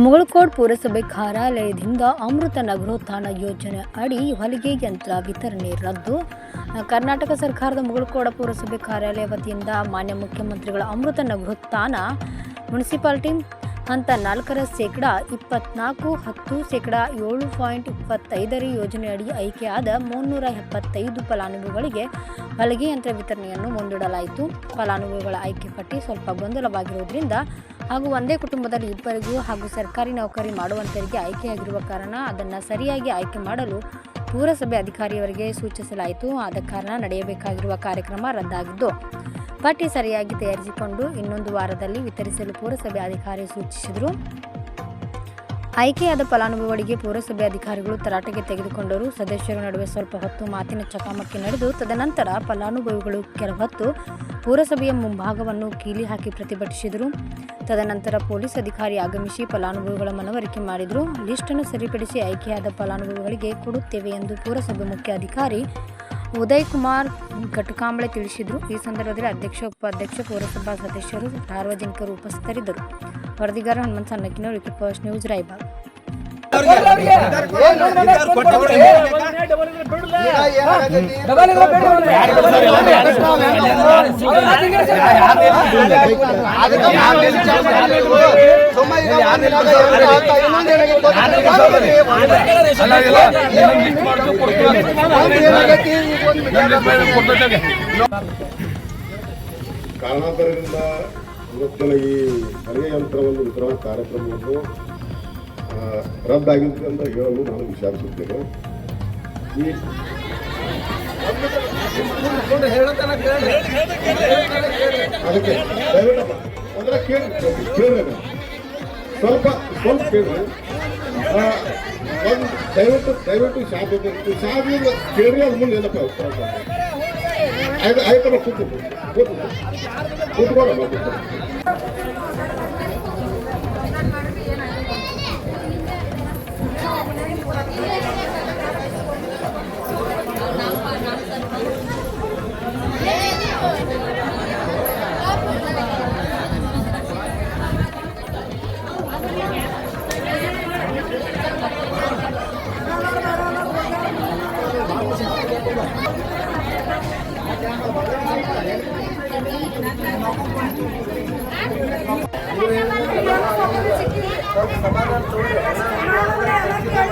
ಮುಗಳಕೋಡ್ ಪುರಸಭೆ ಕಾರ್ಯಾಲಯದಿಂದ ಅಮೃತ ನಗರೋತ್ಥಾನ ಯೋಜನೆ ಅಡಿ ಹೊಲಿಗೆ ಯಂತ್ರ ವಿತರಣೆ ರದ್ದು. ಕರ್ನಾಟಕ ಸರ್ಕಾರದ ಮುಗಳಕೋಡ ಪುರಸಭೆ ಕಾರ್ಯಾಲಯ ವತಿಯಿಂದ ಮಾನ್ಯ ಮುಖ್ಯಮಂತ್ರಿಗಳ ಅಮೃತ ನಗರೋತ್ಥಾನ ಮುನ್ಸಿಪಾಲಿಟಿ ಹಂತ ನಾಲ್ಕರ ಶೇಕಡ ಇಪ್ಪತ್ನಾಲ್ಕು, ಹತ್ತು ಶೇಕಡ ಏಳು ಪಾಯಿಂಟ್ ಇಪ್ಪತ್ತೈದರ ಯೋಜನೆಯಡಿ ಆಯ್ಕೆಯಾದ ಮುನ್ನೂರ ಎಪ್ಪತ್ತೈದು ಫಲಾನುಭವಿಗಳಿಗೆ ಹೊಲಿಗೆ ಯಂತ್ರ ವಿತರಣೆಯನ್ನು ಮುಂದೂಡಲಾಯಿತು. ಫಲಾನುಭವಿಗಳ ಆಯ್ಕೆ ಪಟ್ಟಿ ಸ್ವಲ್ಪ ಗೊಂದಲವಾಗಿರುವುದರಿಂದ ಹಾಗೂ ಒಂದೇ ಕುಟುಂಬದಲ್ಲಿ ಇಬ್ಬರಿಗೂ ಹಾಗೂ ಸರ್ಕಾರಿ ನೌಕರಿ ಮಾಡುವಂತರಿಗೆ ಆಯ್ಕೆಯಾಗಿರುವ ಕಾರಣ ಅದನ್ನು ಸರಿಯಾಗಿ ಆಯ್ಕೆ ಮಾಡಲು ಪುರಸಭೆ ಅಧಿಕಾರಿಯವರಿಗೆ ಸೂಚಿಸಲಾಯಿತು. ಆದ ಕಾರಣ ನಡೆಯಬೇಕಾಗಿರುವ ಕಾರ್ಯಕ್ರಮ ರದ್ದಾಗಿದ್ದು, ಪಟ್ಟಿ ಸರಿಯಾಗಿ ತಯಾರಿಸಿಕೊಂಡು ಇನ್ನೊಂದು ವಾರದಲ್ಲಿ ವಿತರಿಸಲು ಪುರಸಭೆ ಅಧಿಕಾರಿ ಸೂಚಿಸಿದರು. ಆಯ್ಕೆಯಾದ ಫಲಾನುಭವಿಗಳಿಗೆ ಪುರಸಭೆ ಅಧಿಕಾರಿಗಳು ತರಾಟೆಗೆ ತೆಗೆದುಕೊಂಡರು. ಸದಸ್ಯರ ನಡುವೆ ಸ್ವಲ್ಪ ಹೊತ್ತು ಮಾತಿನ ಚಕಮಕಿ ನಡೆದು, ತದನಂತರ ಫಲಾನುಭವಿಗಳು ಕೆಲ ಹೊತ್ತು ಪುರಸಭೆಯ ಮುಂಭಾಗವನ್ನು ಕೀಲಿ ಹಾಕಿ ಪ್ರತಿಭಟಿಸಿದರು. ತದನಂತರ ಪೊಲೀಸ್ ಅಧಿಕಾರಿ ಆಗಮಿಸಿ ಫಲಾನುಭವಿಗಳ ಮನವರಿಕೆ ಮಾಡಿದರು. ಲಿಸ್ಟನ್ನು ಸರಿಪಡಿಸಿ ಆಯ್ಕೆಯಾದ ಫಲಾನುಭವಿಗಳಿಗೆ ಕೊಡುತ್ತೇವೆ ಎಂದು ಪುರಸಭೆ ಮುಖ್ಯ ಅಧಿಕಾರಿ ಉದಯ್ ಕುಮಾರ್ ಕಟುಕಾಂಬಳೆ ತಿಳಿಸಿದರು. ಈ ಸಂದರ್ಭದಲ್ಲಿ ಅಧ್ಯಕ್ಷ, ಉಪಾಧ್ಯಕ್ಷ, ಪೌರಸಭಾ ಸದಸ್ಯರು ಸಾರ್ವಜನಿಕರು ಉಪಸ್ಥಿತರಿದ್ದರು. ವರದಿಗಾರ ಹನುಮಂತ ಸಣ್ಣಕ್ಕಿನವರು ವಿಕಿ ಫಸ್ಟ್ ನ್ಯೂಸ್, ರಾಯಬಾಗ್. ಕಾರಣಾಂತರದಿಂದ ಇವತ್ತಿನ ಈ ಹೊಲಿಗೆ ಯಂತ್ರವನ್ನು ವಿತರಣಾ ಕಾರ್ಯಕ್ರಮವನ್ನು ಆ, ರದ್ದಾಗಿದೆ ಅಂತ ಹೇಳಲು ನಾನು ವಿಚಾರಿಸುತ್ತೇನೆ. ಅದಕ್ಕೆ ಅಂದ್ರೆ ಕೇಳಿ ಕೇಳಬೇಕು ಸ್ವಲ್ಪ ಸ್ವಲ್ಪ ಕೇಳಿ ಒಂದು ದಯವಿಟ್ಟು ದಯವಿಟ್ಟು ಶಾಪ್ ಶಾಪಿಂದ ಕೇಳಿ ಅದು ಮುಂದೆ ಏನಪ್ಪ ಆಯ್ತು ಆಯ್ತಮ್ಮ ಕೂತು ಕೂತು సమాధానం చూడండి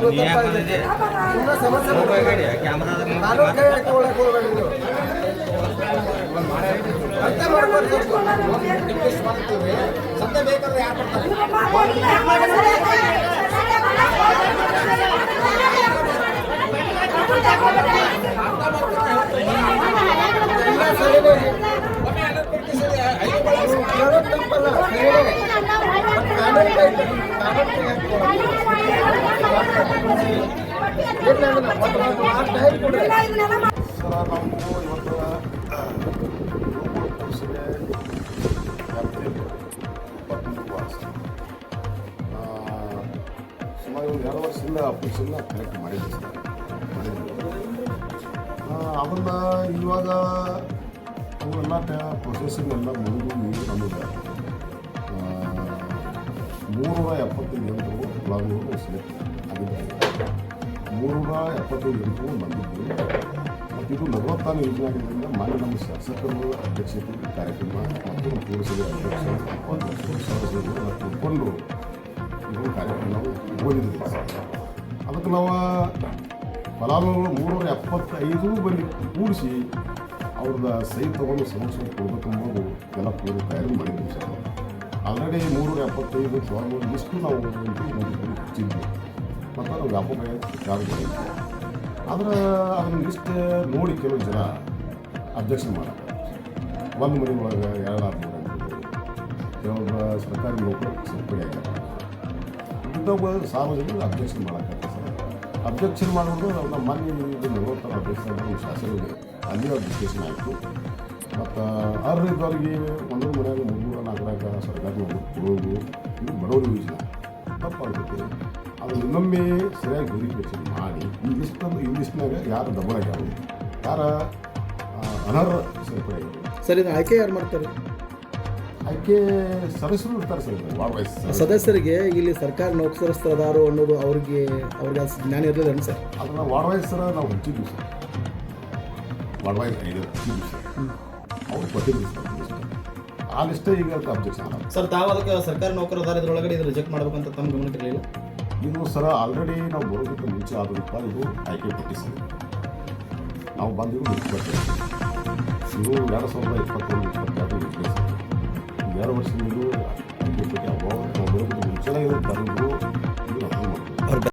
ನಾವು. ಪುರಸಭೆ ವ್ಯಾಪ್ತಿಯಲ್ಲಿ ಇಪ್ಪತ್ತೊಂದು ವಾಸ ಆ, ಸುಮಾರು ಒಂದು ಎರಡು ವರ್ಷದಿಂದ ಅಪ್ಲಿಕೇಶನ್ನ ಕನೆಕ್ಟ್ ಮಾಡಿದ್ದೆ ಸರ್ ಅದನ್ನು ಇವಾಗ ಅವೆಲ್ಲ ಪ್ರೊಸೆಸಿಂಗ್ ಎಲ್ಲ ಮುಗಿದು ನೀರು ನಮಗೆ ಮೂರೂರ ಎಪ್ಪತ್ತೈದು ಜನರು ಫಲಾನುಭವಿಗಳು ಸೆಲೆಕ್ಟ್ ಮೂರೂರ ಎಪ್ಪತ್ತೈದು ಎಂಟು ಬಂದಿದ್ವಿ ಮತ್ತು ಇದು ನಲವತ್ತಾರು ಯೋಜನೆ ಆಗಿದ್ದರಿಂದ ಮಾನ್ಯ ನಮ್ಮ ಶಾಸಕರು ಅಧ್ಯಕ್ಷತೆ ಕಾರ್ಯಕ್ರಮ ಮತ್ತು ಪುರಸಭೆ ಅಧ್ಯಕ್ಷ ಉಪಾಧ್ಯಕ್ಷರು ಸದಸ್ಯರು ಕೂತ್ಕೊಂಡು ಇದು ಕಾರ್ಯಕ್ರಮ ಓದಿದ್ವಿ ಅದಕ್ಕೆ ನಾವು ಫಲಾನುಭವಿಗಳು ಮೂರ್ನೂರ ಎಪ್ಪತ್ತೈದು ಬಂದು ಕೂಡಿಸಿ ಅವ್ರದ್ದು ಸಹಿ ತೊಗೊಂಡು ಸಮಸ್ಯೆ ಕೊಡ್ಬೇಕಂಬೋದು ಎಲ್ಲ ಪೂರ್ವ ತಯಾರಿ ಮಾಡಿದ್ವಿ ಸರ್ ಆಲ್ರೆಡಿ ಮೂರ್ನೂರ ಎಪ್ಪತ್ತೈದು ಸಾವಿರ ಇಷ್ಟು ನಾವು ಹಚ್ಚಿದ್ವಿ ಮತ್ತು ನಾವು ವ್ಯಾಪಕ ಮಾಡಿದ್ವಿ ಆದ್ರೆ ಅದನ್ನ ಲಿಸ್ಟ್ ನೋಡಿ ಕೆಲವು ಜನ ಅಬ್ಜೆಕ್ಷನ್ ಮಾಡಕ್ಕೆ ಒಂದು ಮನೆ ಒಳಗೆ ಎರಡು ಕೆಲವೊಬ್ಬ ಸರ್ಕಾರಿ ನೌಕರ ಸೇರ್ಪಡೆ ಆಗ್ತಾರೆ ಇಂಥವು ಸಾರ್ವಜನಿಕರು ಅಬ್ಜೆಕ್ಷನ್ ಮಾಡಕ್ಕೆ ಸರ್. ಅಬ್ಜೆಕ್ಷನ್ ಮಾಡೋದು ನಮ್ಮ ಮೊನ್ನೆ ಇದು ನಲವತ್ತರ ಅಬ್ಜೆಕ್ಷನ್ ಶಾಸಕರಿಗೆ ಅಲ್ಲಿ ಡಿಸ್ಕಷನ್ ಆಯಿತು. ಮತ್ತು ಅರ್ಹದವರಿಗೆ ಒಂದೊಂದು ಮನೆಯಾಗ ಮೂರು ನಾಲ್ಕು ಸರ್ಕಾರಿ ನೌಕರು ಕೊಡೋದು ಇದು ಬಡವರು ಯೋಜನೆ. ತಪ್ಪಾಗುತ್ತೆ. ಅದು ಇನ್ನೊಮ್ಮೆ ಸರಿಯಾಗಿ ವೆರಿಫಿಕೇಷನ್ ಮಾಡಿ ಈ ಲಿಸ್ಟ್ ಈ ಲಿಸ್ಟ್ನಾಗ ಯಾರು ಯಾರ ಅನರ್ ಅನರ್ಹ ಸರಿ ಸರ್ ಇದು ಆಯ್ಕೆ ಯಾರು ಮಾಡ್ತಾರೆ? ಆಯ್ಕೆ ಸದಸ್ಯರು ಇರ್ತಾರೆ ಸರ್ ಸದಸ್ಯರಿಗೆ ಇಲ್ಲಿ ಸರ್ಕಾರ ನೌಕರಸ್ಥರದಾರು ಅನ್ನೋದು ಅವ್ರಿಗೆ ಅವ್ರಿಗೆ ಜ್ಞಾನ ಇರಲಿಲ್ಲ ಸರ್? ಅದನ್ನ ವಾರ್ಡ್ ವೈಸ್ ಸರ ನಾವು ಹಂಚಿದ್ವಿ ಸರ್. ವಾರ್ಡ್ ವೈಸ್ ಐದು ಹಂಚಿದ್ವಿ ಸರ್. ಅವ್ರು ಕೊಟ್ಟಿದ್ವಿ ಸರ್ ಆ ಲಿಸ್ಟೇ ಈಗ ಅಬ್ಜೆಕ್ಷನ್ ಸರ್ ತಾವು ಅದಕ್ಕೆ ಸರ್ಕಾರಿ ನೌಕರದಾರ ಇದ್ರೊಳಗಡೆ ಇದು ರಿಜೆಕ್ಟ್ ಮಾಡ್ಬೇಕಂತ ತಮ್ಮ ಗಮನಕ್ಕೆ ಇರಲಿಲ್ಲ? ಇನ್ನೊಂದು ಸಲ ಆಲ್ರೆಡಿ ನಾವು ಬರೋದಕ್ಕೆ ಮುಂಚೆ ಆದರಪ್ಪ ಇದು ಆಯ್ಕೆ ಪಟ್ಟಿ ಸರ್ ನಾವು ಬಂದಿದ್ದು ಇಪ್ಪತ್ತೈದು ಇದು ಎರಡು ಸಾವಿರದ ಇಪ್ಪತ್ತೊಂದು ಇಪ್ಪತ್ತಾರು ಎರಡು ವರ್ಷದಿಂದ ಆಯ್ಕೆ ಪಟ್ಟಿ ಅವಾಗ ಬರೋದಕ್ಕೆ ಮುಂಚೆನೇ ಇದು ಬಂದು